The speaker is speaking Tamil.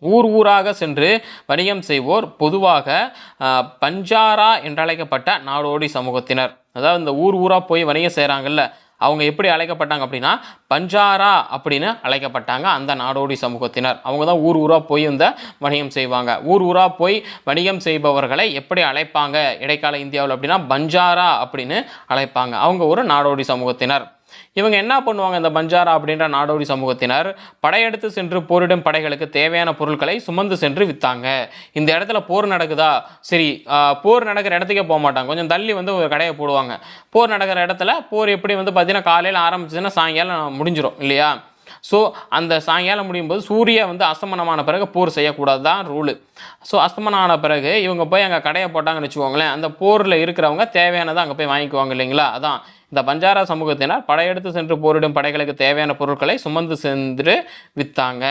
ஊர் ஊராக சென்று வணிகம் செய்வோர் பொதுவாக பஞ்சாரா என்றழைக்கப்பட்ட நாடோடி சமூகத்தினர். அதாவது இந்த ஊர் ஊராக போய் வணிகம் செய்கிறாங்கல்ல அவங்க எப்படி அழைக்கப்பட்டாங்க அப்படின்னா பஞ்சாரா அப்படின்னு அழைக்கப்பட்டாங்க அந்த நாடோடி சமூகத்தினர். அவங்க தான் ஊர் ஊராக போய் இந்த வணிகம் செய்வாங்க. ஊர் ஊராக போய் வணிகம் செய்பவர்களை எப்படி அழைப்பாங்க இடைக்கால இந்தியாவில் அப்படின்னா பஞ்சாரா அப்படின்னு அழைப்பாங்க. அவங்க ஒரு நாடோடி சமூகத்தினர். இவங்க என்ன பண்ணுவாங்க இந்த பஞ்சாரா அப்படின்ற நாடோடி சமூகத்தினர்? படையெடுத்து சென்று போரிடும் படைகளுக்கு தேவையான பொருட்களை சுமந்து சென்று விற்றாங்க இந்த இடத்துல போர் நடக்குதா? சரி போர் நடக்கிற இடத்துக்கே போக மாட்டாங்க. கொஞ்சம் தள்ளி வந்து ஒரு கடையை போடுவாங்க. போர் நடக்கிற இடத்துல போர் எப்படி வந்து பார்த்தீங்கன்னா காலையில் ஆரம்பிச்சதுன்னா சாயங்காலம் முடிஞ்சிடும் இல்லையா? ஸோ அந்த சாயங்காலம் முடியும் போது சூரிய வந்து அஸ்தமனமான பிறகு போர் செய்யக்கூடாது தான் ரூலு ஸோ அஸ்தமனம் ஆன பிறகு இவங்க போய் அங்கே கடையை போட்டாங்கன்னு வச்சுக்கோங்களேன் அந்த போரில் இருக்கிறவங்க தேவையானதை அங்கே போய் வாங்கிக்குவாங்க இல்லைங்களா? அதான். இந்த பஞ்சாரா சமூகத்தினர் படையெடுத்து சென்று போரிடும் படைகளுக்கு தேவையான பொருட்களை சுமந்து சென்று விற்றாங்க